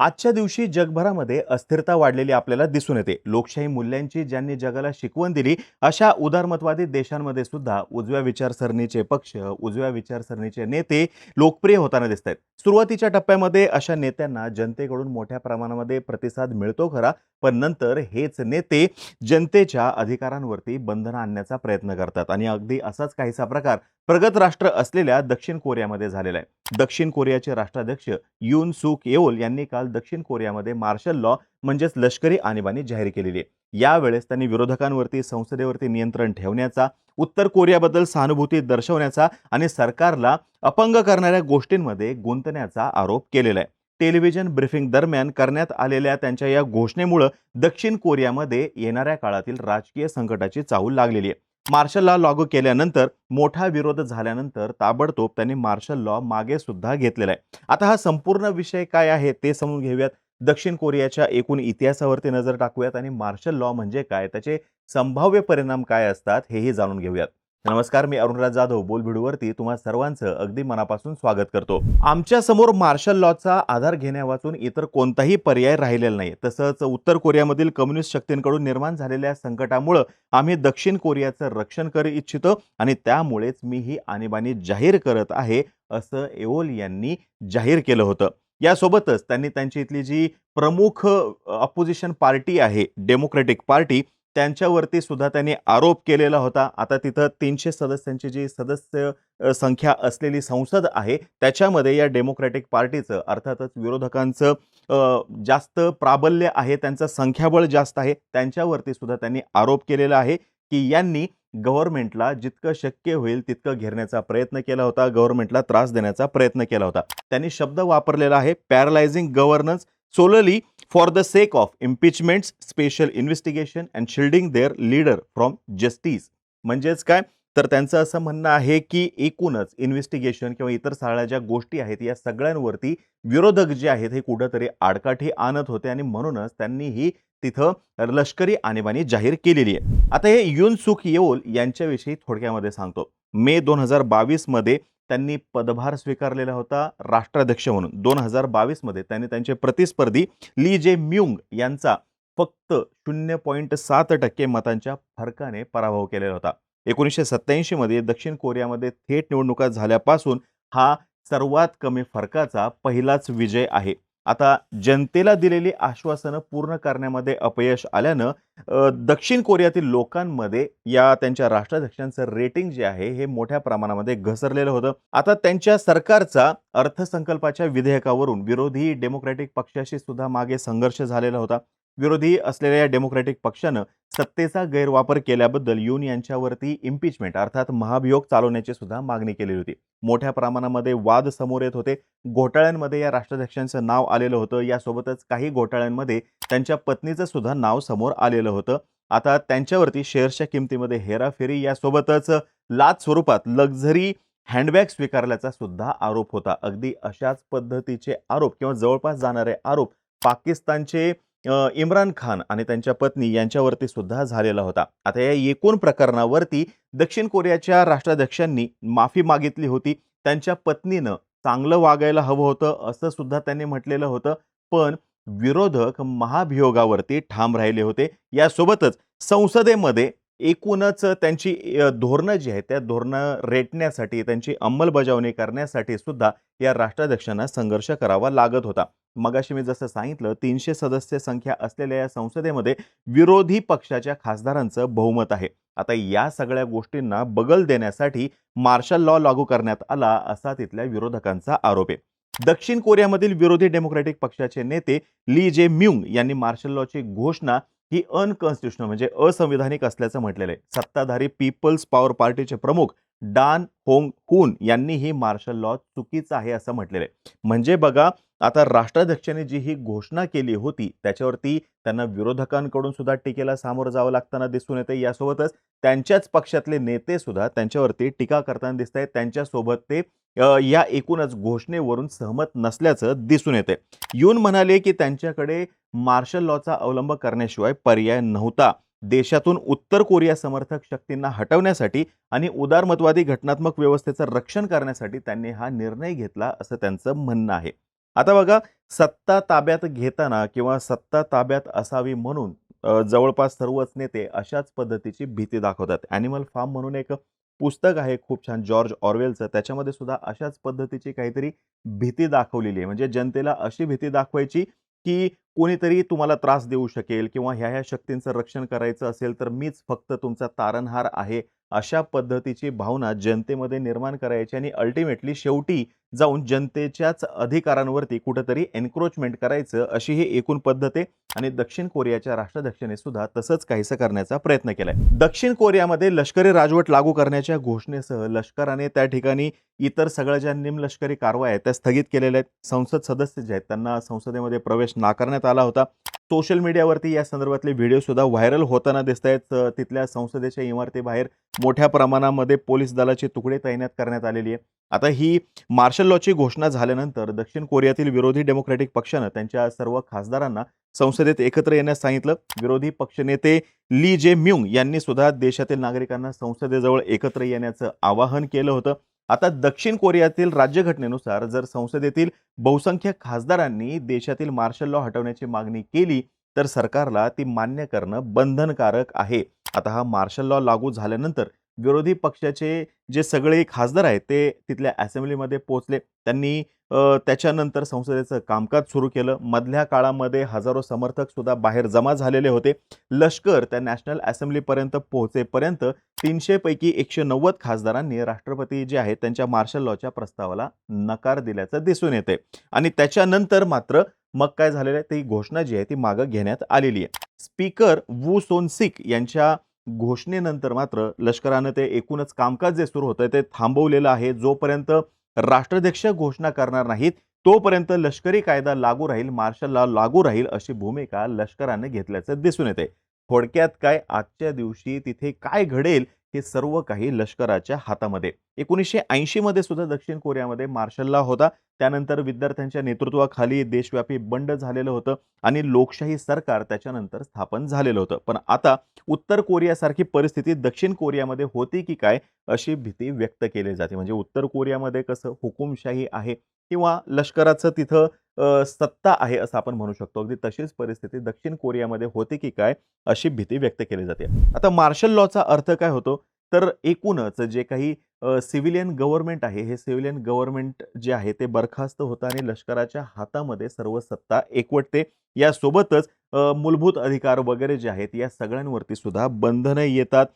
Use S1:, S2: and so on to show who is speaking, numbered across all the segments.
S1: आजच्या दिवशी जगभरामध्ये अस्थिरता वाढलेली आपल्याला दिसून येते. लोकशाही मूल्यांची ज्यांनी जगाला शिकवण दिली अशा उदारमतवादी देशांमध्ये सुद्धा उजव्या विचारसरणीचे पक्ष उजव्या विचारसरणीचे नेते लोकप्रिय होताना दिसत आहेत सुरुवातीच्या टप्प्यामध्ये अशा नेत्यांना जनतेकडून मोठ्या प्रमाणामध्ये प्रतिसाद मिळतो खरा पण नंतर हेच नेते जनतेच्या अधिकारांवरती बंधनं आणण्याचा प्रयत्न करतात. आणि अगदी असाच काहीसा प्रकार प्रगत राष्ट्र असलेल्या दक्षिण कोरियामध्ये झालेला आहे. दक्षिण कोरियाचे राष्ट्राध्यक्ष युन सुक येओल यांनी काल दक्षिण कोरियामध्ये मार्शल लॉ म्हणजेच लष्करी आणीबाणी जाहीर केलेली आहे. यावेळेस त्यांनी विरोधकांवरती संसदेवरती नियंत्रण ठेवण्याचा उत्तर कोरियाबद्दल सहानुभूती दर्शवण्याचा आणि सरकारला अपंग करणाऱ्या गोष्टींमध्ये गुंतण्याचा आरोप केलेला आहे. टेलिव्हिजन ब्रीफिंग दरम्यान करण्यात आलेल्या त्यांच्या या घोषणेमुळं दक्षिण कोरियामध्ये येणाऱ्या काळातील राजकीय संकटाची चाहूल लागलेली आहे. मार्शल लॉ लागू केल्यानंतर मोठा विरोध झाल्यानंतर ताबडतोब त्यांनी मार्शल लॉ मागे सुद्धा घेतलेला आहे. आता हा संपूर्ण विषय काय आहे ते समजून घेऊयात. दक्षिण कोरियाच्या एकूण इतिहासावरती नजर टाकूयात आणि मार्शल लॉ म्हणजे काय? त्याचे संभाव्य परिणाम काय असतात हेही जाणून घेऊयात. नमस्कार मी अरुणराज जाधव. बोलभिडूवरती तुम्हा सर्वांचं अगदी मनापासून स्वागत करतो. आमच्यासमोर मार्शल लॉचा आधार घेण्यावाचून इतर कोणताही पर्याय राहिलेला नाही. तसंच उत्तर कोरियामधील कम्युनिस्ट शक्तींकडून निर्माण झालेल्या संकटामुळं आम्ही दक्षिण कोरियाचं रक्षण करू इच्छितो आणि त्यामुळेच मी ही आणीबाणी जाहीर करत आहे असं एओल यांनी जाहीर केलं होतं. यासोबतच त्यांनी त्यांची इथली जी प्रमुख अपोजिशन पार्टी आहे डेमोक्रेटिक पार्टी त्यांच्यावरती सुद्धा त्यांनी आरोप केलेला होता. आता तिथं तीनशे सदस्यांची जी सदस्य संख्या असलेली संसद आहे त्याच्यामध्ये या डेमोक्रॅटिक पार्टीचं अर्थातच विरोधकांचं जास्त प्राबल्य आहे त्यांचं संख्याबळ जास्त आहे त्यांच्यावरती सुद्धा त्यांनी आरोप केलेला आहे की यांनी गव्हर्नमेंटला जितकं शक्य होईल तितकं घेरण्याचा प्रयत्न केला होता गव्हर्नमेंटला त्रास देण्याचा प्रयत्न केला होता. त्यांनी शब्द वापरलेला आहे paralysing governance solely for the sake of impeachments special investigation and shielding their leader from justice म्हणजेच काय? तर त्यांचं असं म्हणणं आहे की एकूणच इन्व्हेस्टिगेशन किंवा इतर सगळ्या ज्या गोष्टी आहेत या सगळ्यांवरती विरोधक जे आहेत हे कुठंतरी आडकाठी आणत होते आणि म्हणूनच त्यांनी ही तिथं लष्करी आणीबाणी जाहीर केलेली आहे. आता हे युन सुख येओल यांच्याविषयी थोडक्यामध्ये सांगतो. मे दोन हजार बावीसमध्ये त्यांनी पदभार स्वीकारलेला होता राष्ट्राध्यक्ष म्हणून. दोन हजार बावीसमध्ये त्यांनी त्यांचे प्रतिस्पर्धी ली जे म्युंग यांचा फक्त शून्य पॉईंट सात टक्के मतांच्या फरकाने पराभव केलेला होता. एकोणीसशे सत्त्याऐंशीमध्ये दक्षिण कोरियामध्ये थेट निवडणुका झाल्यापासून हा सर्वात कमी फरकाचा पहिलाच विजय आहे. आता जनतेला दिलेली आश्वासनं पूर्ण करण्यामध्ये अपयश आल्यानं दक्षिण कोरियातील लोकांमध्ये या त्यांच्या राष्ट्राध्यक्षांचं रेटिंग जे आहे हे मोठ्या प्रमाणामध्ये घसरलेलं होतं. आता त्यांच्या सरकारचा अर्थसंकल्पाच्या विधेयकावरून विरोधी डेमोक्रॅटिक पक्षाशी सुद्धा मागे संघर्ष झालेला होता. विरोधी असलेल्या या डेमोक्रॅटिक पक्षानं सत्तेचा गैरवापर केल्याबद्दल युन यांच्यावरती इम्पिचमेंट अर्थात महाभियोग चालवण्याची सुद्धा मागणी केलेली होती. मोठ्या प्रमाणामध्ये वाद समोर येत होते. घोटाळ्यांमध्ये या राष्ट्राध्यक्षांचं नाव आलेलं होतं. यासोबतच काही घोटाळ्यांमध्ये त्यांच्या पत्नीचं सुद्धा नाव समोर आलेलं होतं. आता त्यांच्यावरती शेअर्सच्या किमतीमध्ये हेराफेरी यासोबतच लाच स्वरूपात लक्झरी हँडबॅग स्वीकारल्याचा सुद्धा आरोप होता. अगदी अशाच पद्धतीचे आरोप किंवा जवळपास जाणारे आरोप पाकिस्तानचे इम्रान खान आणि त्यांच्या पत्नी यांच्यावरती सुद्धा झालेला होता. आता या एकूण प्रकरणावरती दक्षिण कोरियाच्या राष्ट्राध्यक्षांनी माफी मागितली होती. त्यांच्या पत्नीनं चांगलं वागायला हवं होतं असं सुद्धा त्यांनी म्हटलेलं होतं. पण विरोधक महाभियोगावरती ठाम राहिले होते. यासोबतच संसदेमध्ये एकूणच त्यांची धोरणं जी आहेत त्या धोरणं रेटण्यासाठी त्यांची अंमलबजावणी करण्यासाठी सुद्धा या राष्ट्राध्यक्षांना संघर्ष करावा लागत होता. मगाशी मी जसं सांगितलं तीनशे सदस्य संख्या असलेल्या या संसदेमध्ये विरोधी पक्षाच्या खासदारांचं बहुमत आहे. आता या सगळ्या गोष्टींना बगल देण्यासाठी मार्शल लॉ लागू करण्यात आला असा तिथल्या विरोधकांचा आरोप आहे. दक्षिण कोरियामधील विरोधी डेमोक्रॅटिक पक्षाचे नेते ली जे म्युंग यांनी मार्शल लॉची घोषणा ही अनकॉन्स्टिट्युशनल म्हणजे असंविधानिक असल्याचं म्हटलेलं आहे. सत्ताधारी पीपल्स पॉवर पार्टीचे प्रमुख डान होंग हुन यांनी ही मार्शल लॉ चुकीचं आहे असं म्हटलेलं आहे. म्हणजे बघा आता राष्ट्राध्यक्षांनी जी ही घोषणा केली होती त्याच्यावरती त्यांना विरोधकांकडून सुद्धा टीकेला सामोरं जावं लागताना दिसून येते यासोबतच त्यांच्याच पक्षातले नेते सुद्धा त्यांच्यावरती टीका करताना दिसत आहेत त्यांच्यासोबत ते या एकूणच घोषणेवरून सहमत नसल्याचं दिसून येते येऊन म्हणाले की त्यांच्याकडे मार्शल लॉचा अवलंब करण्याशिवाय पर्याय नव्हता. देशातून उत्तर कोरिया समर्थक शक्तींना हटवण्यासाठी आणि उदारमतवादी घटनात्मक व्यवस्थेचं रक्षण करण्यासाठी त्यांनी हा निर्णय घेतला असं त्यांचं म्हणणं आहे. आता बघा सत्ता ताब्यात घेताना किंवा सत्ता ताब्यात असावी म्हणून जवळपास सर्वच नेते अशाच पद्धतीची भीती दाखवतात. ॲनिमल फार्म म्हणून एक पुस्तक आहे खूप छान जॉर्ज ऑर्वेलचं. त्याच्यामध्ये सुद्धा अशाच पद्धतीची काहीतरी भीती दाखवलेली आहे. म्हणजे जनतेला अशी भीती दाखवायची, की कोणीतरी तुम्हाला त्रास देऊ शकेल किंवा ह्या-ह्या शक्तींचं रक्षण करायचं असेल, तर मीच फक्त तुमचा तारणहार आहे. अशा पद्धतीची भावना जनतेमध्ये निर्माण करायची आणि अल्टिमेटली शेवटी जाऊन जनतेच्याच अधिकारांवरती कुठेतरी एन्क्रोचमेंट करायचं, अशी ही एकूण पद्धत आहे आणि दक्षिण कोरियाच्या राष्ट्राध्यक्षाने सुद्धा तसंच काहीसं करण्याचा प्रयत्न केलाय. दक्षिण कोरियामध्ये लष्करी राजवट लागू करण्याच्या घोषणेसह लष्कराने त्या ठिकाणी इतर सगळ्या ज्या निमलष्करी कारवाया आहेत, त्या स्थगित केलेल्या आहेत. संसद सदस्य जे आहेत, त्यांना संसदेमध्ये प्रवेश नाकारण्यात आला होता. सोशल मीडियावरती या संदर्भातले व्हिडिओसुद्धा व्हायरल होताना दिसत आहेत तिथल्या संसदेच्या इमारतीबाहेर मोठ्या प्रमाणामध्ये पोलीस दलाचे तुकडे तैनात करण्यात आलेली आहे. आता ही मार्शल लॉची घोषणा झाल्यानंतर दक्षिण कोरियातील विरोधी डेमोक्रॅटिक पक्षानं त्यांच्या सर्व खासदारांना संसदेत एकत्र येण्यास सांगितलं. विरोधी पक्षनेते ली जे म्युंग यांनी सुद्धा देशातील नागरिकांना संसदेजवळ एकत्र येण्याचं आवाहन केलं होतं. आता दक्षिण कोरियातील राज्यघटनेनुसार जर संसदेतील बहुसंख्य खासदारांनी देशातील मार्शल लॉ हटवण्याची मागणी केली, तर सरकारला ती मान्य करणं बंधनकारक आहे. आता हा मार्शल लॉ लागू झाल्यानंतर विरोधी पक्षाचे जे सगळे खासदार आहेत, ते तिथल्या असेंब्लीमध्ये पोहोचले. त्यांनी त्याच्यानंतर संसदेचं कामकाज सुरू केलं. मधल्या काळामध्ये हजारो समर्थकसुद्धा बाहेर जमा झालेले होते. लष्कर त्या नॅशनल असेंब्लीपर्यंत पोहोचेपर्यंत तीनशेपैकी एकशे नव्वद खासदारांनी राष्ट्रपती जे आहेत, त्यांच्या मार्शल लॉच्या प्रस्तावाला नकार दिल्याचं दिसून येते आणि त्याच्यानंतर मात्र मग काय झालेलं आहे, ती घोषणा जी आहे, ती मागं घेण्यात आलेली आहे. स्पीकर वू सोन सिक यांच्या घोषणेनंतर मात्र लष्करानं ते एकूणच कामकाज जे सुरू होतं ते थांबवलेलं आहे. जोपर्यंत राष्ट्राध्यक्ष घोषणा करणार नाहीत, तोपर्यंत लष्करी कायदा लागू राहील, मार्शल लॉ लागू राहील, अशी भूमिका लष्करानं घेतल्याचं दिसून येतंय. थोडक्यात काय, आजच्या दिवशी तिथे काय घडेल, हे सर्व काही लष्कराच्या हातामध्ये. 1980 मध्ये सुद्धा दक्षिण कोरियामध्ये मार्शल लॉ होता. त्यानंतर विद्यार्थ्यांच्या नेतृत्वाखाली देशव्यापी बंड झालेलं होतं आणि लोकशाही सरकार त्याच्यानंतर स्थापन झालेलं होतं. पण आता उत्तर कोरियासारखी परिस्थिती दक्षिण कोरियामध्ये होती की काय, अशी भीती व्यक्त केली जाते. म्हणजे उत्तर कोरियामध्ये कसं हुकुमशाही आहे किंवा लष्कराचं तिथं सत्ता आहे, असं आपण म्हणू शकतो. अगदी तशीच परिस्थिती दक्षिण कोरियामध्ये होती की काय, अशी भीती व्यक्त केली जाते. आता मार्शल लॉचा अर्थ काय होतो, तर एकूणच जे काही सिव्हिलियन गव्हर्नमेंट आहे, हे सिव्हिलियन गव्हर्नमेंट जे आहे, ते बरखास्त होतं आणि लष्कराच्या हातामध्ये सर्व सत्ता एकवटते. यासोबतच मूलभूत अधिकार वगैरे जे आहेत, या सगळ्यांवरती सुद्धा बंधनं येतात.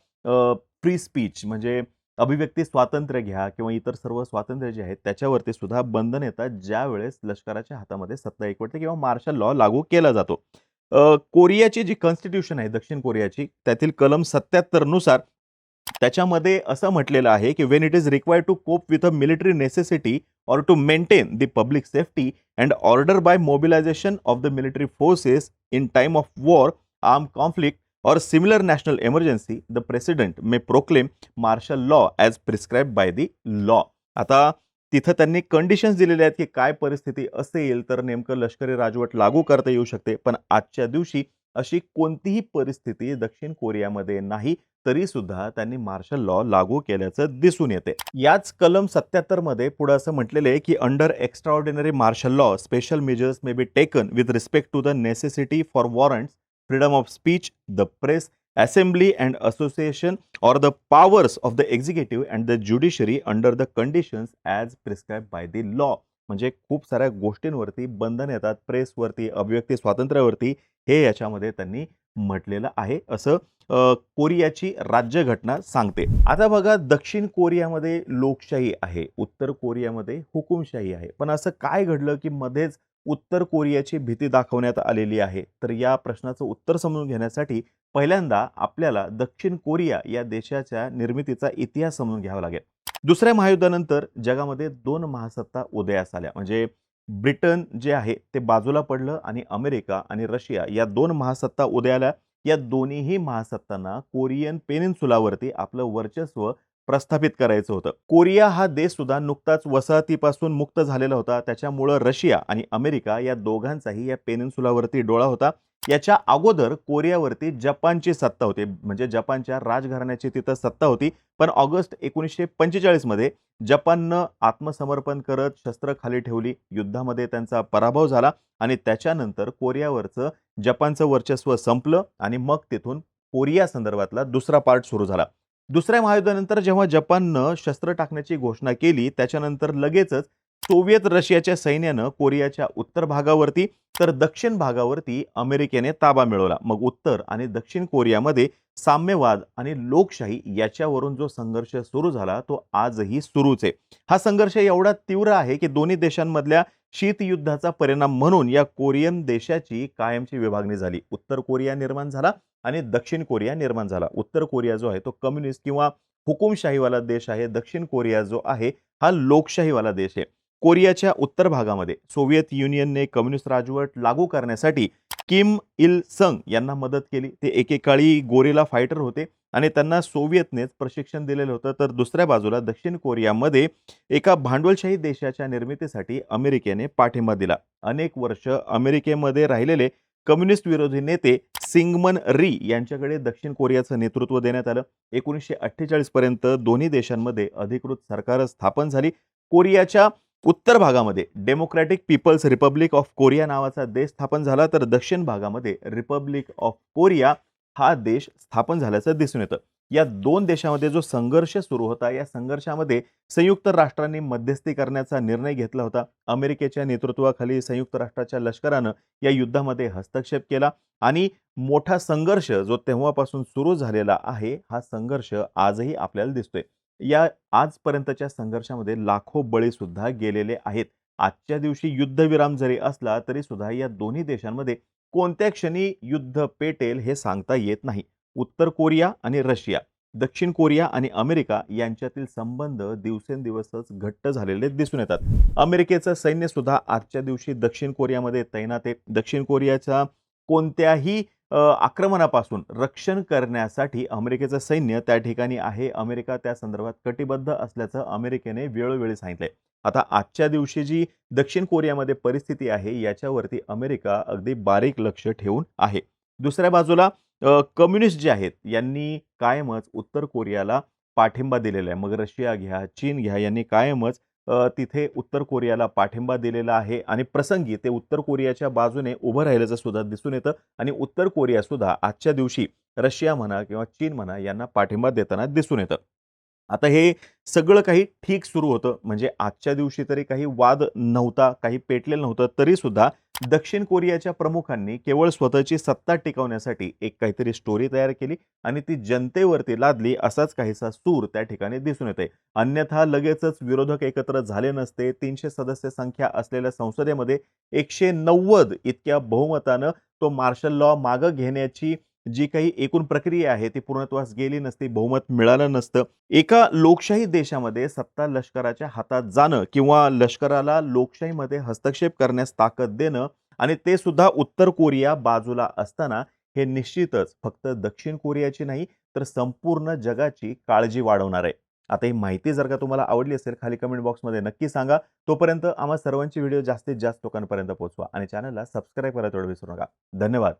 S1: फ्री स्पीच म्हणजे अभिव्यक्ती स्वातंत्र्य घ्या किंवा इतर सर्व स्वातंत्र्य जे आहेत, त्याच्यावरती सुद्धा बंधन येतात, ज्यावेळेस लष्कराच्या हातामध्ये सत्ता एकवटते किंवा मार्शल लॉ लागू केला जातो. कोरियाची जी कॉन्स्टिट्यूशन आहे दक्षिण कोरियाची, त्यातील कलम 77 नुसार त्याच्यामध्ये असं म्हटलेलं आहे, की when it is required to cope with a military necessity or to maintain the public safety and order by mobilisation of the military forces in time of war, arm conflict or similar national emergency, the president may proclaim martial law as prescribed by the law." आता तिथं त्यांनी conditions दिलेल्या आहेत, की काय परिस्थिती असेल, तर नेमकं लष्करी राजवट लागू करता येऊ शकते. पण आजच्या दिवशी अशी कोणतीही परिस्थिती दक्षिण कोरियामध्ये नाही, तरीसुद्धा त्यांनी मार्शल लॉ लागू केल्याचं दिसून येते याच कलम 77 मध्ये पुढं असं म्हटलेलं आहे, की "under extraordinary martial law, special measures may be taken with respect to the necessity for warrants, freedom of speech, the press, assembly and association or the powers of the executive and the judiciary under the conditions as prescribe by the law." म्हणजे खूप साऱ्या गोष्टींवरती बंधन येतात. प्रेसवरती, अभिव्यक्ती स्वातंत्र्यावरती, हे याच्यामध्ये त्यांनी म्हटलेलं आहे, असं कोरियाची राज्यघटना सांगते. आता बघा दक्षिण कोरियामध्ये लोकशाही आहे, उत्तर कोरियामध्ये हुकुमशाही आहे. पण असं काय घडलं, की मध्येच उत्तर कोरियाची भीती दाखवण्यात आलेली आहे? तर या प्रश्नाचं उत्तर समजून घेण्यासाठी पहिल्यांदा आपल्याला दक्षिण कोरिया या देशाच्या निर्मितीचा इतिहास समजून घ्यावा लागेल. दुसऱ्या महायुद्धानंतर जगामध्ये दोन महासत्ता उदयास आल्या. म्हणजे ब्रिटन जे आहे, ते बाजूला पडलं आणि अमेरिका आणि रशिया या दोन महासत्ता उदयाला या दोन्हीही महासत्तांना कोरियन पेनिन्सुलावरती आपलं वर्चस्व प्रस्थापित करायचं होतं. कोरिया हा देश सुद्धा नुकताच वसाहतीपासून मुक्त झालेला होता. त्याच्यामुळं रशिया आणि अमेरिका या दोघांचाही या पेनिन्सुलावरती डोळा होता. याच्या अगोदर कोरियावरती जपानची सत्ता होती. म्हणजे जपानच्या राजघराण्याची तिथं सत्ता होती. पण ऑगस्ट एकोणीसशे पंचेचाळीसमध्ये जपाननं आत्मसमर्पण करत शस्त्र खाली ठेवली. युद्धामध्ये त्यांचा पराभव झाला आणि त्याच्यानंतर कोरियावरचं जपानचं वर्चस्व संपलं आणि मग तिथून कोरिया संदर्भातला दुसरा पार्ट सुरू झाला. दुसऱ्या महायुद्धानंतर जेव्हा जपाननं शस्त्र टाकण्याची घोषणा केली त्याच्यानंतर लगेचच सोव्हिएत रशियाच्या सैन्यानं कोरियाच्या उत्तर भागावरती तर दक्षिण भागावरती अमेरिकेने ताबा मिळवला. मग उत्तर आणि दक्षिण कोरियामध्ये साम्यवाद आणि लोकशाही याच्यावरून जो संघर्ष सुरू झाला तो आजही सुरूच आहे. हा संघर्ष एवढा तीव्र आहे की दोन्ही देशांमधल्या शीतयुद्धाचा परिणाम म्हणून या कोरियन देशाची कायमची विभागणी झाली. उत्तर कोरिया निर्माण झाला आणि दक्षिण कोरिया निर्माण झाला. उत्तर कोरिया जो आहे तो कम्युनिस्ट किंवा हुकुमशाहीवाला देश आहे. दक्षिण कोरिया जो आहे हा लोकशाहीवाला देश आहे. कोरियाच्या उत्तर भागामध्ये सोव्हिएत युनियनने कम्युनिस्ट राजवट लागू करण्यासाठी किम इल संग यांना मदत केली. ते एकेकाळी गोरेला फायटर होते आणि त्यांना सोव्हिएतनेच प्रशिक्षण दिलेलं होतं. तर दुसऱ्या बाजूला दक्षिण कोरियामध्ये एका भांडवलशाही देशाच्या निर्मितीसाठी अमेरिकेने पाठिंबा दिला. अनेक वर्ष अमेरिकेमध्ये राहिलेले कम्युनिस्ट विरोधी नेते सिंगमन री यांच्याकडे दक्षिण कोरियाचं नेतृत्व देण्यात आलं. एकोणीसशे अठ्ठेचाळीस पर्यंत दोन्ही देशांमध्ये अधिकृत सरकार स्थापन झाली. कोरियाच्या उत्तर भागामध्ये democratic people's republic of Korea नावाचा देश स्थापन झाला तर दक्षिण भागामध्ये रिपब्लिक ऑफ कोरिया हा देश स्थापन झाल्याचं दिसून येतं. या दोन देशामध्ये जो संघर्ष सुरू होता या संघर्षामध्ये संयुक्त राष्ट्रांनी मध्यस्थी करण्याचा निर्णय घेतला होता. अमेरिकेच्या नेतृत्वाखाली संयुक्त राष्ट्राच्या लष्करानं या युद्धामध्ये हस्तक्षेप केला आणि मोठा संघर्ष जो तेव्हापासून सुरू झालेला आहे हा संघर्ष आजही आपल्याला दिसतोय. या आजपर्यंतच्या संघर्षामध्ये लाखो बळी सुद्धा गेलेले आहेत. आजच्या दिवशी युद्धविराम जरी असला तरी सुद्धा या दोन्ही देशांमध्ये कोणत्या क्षणी युद्ध पेटेल हे सांगता येत नाही. उत्तर कोरिया आणि रशिया दक्षिण कोरिया आणि अमेरिका यांच्यातील संबंध दिवसेंदिवसच घट्ट झालेले दिसून येतात. अमेरिकेचं सैन्य सुद्धा आजच्या दिवशी दक्षिण कोरियामध्ये तैनात आहे. दक्षिण कोरियाच्या कोणत्याही आक्रमणापासून रक्षण करण्यासाठी अमेरिकेचं सैन्य त्या ठिकाणी आहे. अमेरिका त्या संदर्भात कटिबद्ध असल्याचं अमेरिकेने वेळोवेळी सांगितलंय. आता आजच्या दिवशी जी दक्षिण कोरियामध्ये परिस्थिती आहे याच्यावरती अमेरिका अगदी बारीक लक्ष ठेवून आहे. दुसऱ्या बाजूला कम्युनिस्ट जे आहेत यांनी कायमच उत्तर कोरियाला पाठिंबा दिलेला आहे. मग रशिया घ्या चीन घ्या यांनी कायमच तिथे उत्तर कोरियाला पाठिंबा दिलेला आहे आणि प्रसंगी ते उत्तर कोरियाच्या बाजूने उभं राहिल्याचं सुद्धा दिसून येतं आणि उत्तर कोरिया सुद्धा आजच्या दिवशी रशिया म्हणा किंवा चीन म्हणा यांना पाठिंबा देताना दिसून येतं. आता हे सगळं काही ठीक सुरू होतं. म्हणजे आजच्या दिवशी तरी काही वाद नव्हता काही पेटलेलं नव्हतं तरीसुद्धा दक्षिण कोरियाच्या प्रमुखांनी केवळ स्वतःची सत्ता टिकवण्यासाठी एक काहीतरी स्टोरी तयार केली आणि ती जनतेवरती लादली असाच काहीसा सूर त्या ठिकाणी दिसून येते अन्यथा लगेचच विरोधक एकत्र झाले नसते तीनशे सदस्य संख्या असलेल्या संसदेमध्ये एकशे नव्वद इतक्या बहुमतानं तो मार्शल लॉ मागं घेण्याची जी काही एकूण प्रक्रिया आहे ती पूर्णत्वास गेली नसती बहुमत मिळालं नसतं. एका लोकशाही देशामध्ये सत्ता लष्कराच्या हातात जाणं किंवा लष्कराला लोकशाहीमध्ये हस्तक्षेप करण्यास ताकद देणं आणि ते सुद्धा उत्तर कोरिया बाजूला असताना हे निश्चितच फक्त दक्षिण कोरियाची नाही तर संपूर्ण जगाची काळजी वाढवणार आहे. आता ही माहिती जर का तुम्हाला आवडली असेल खाली कमेंट बॉक्समध्ये नक्की सांगा. तोपर्यंत आम्हा सर्वांची व्हिडिओ जास्तीत जास्त लोकांपर्यंत पोहोचवा आणि चॅनलला सबस्क्राईब करायला तेवढं विसरू नका. धन्यवाद.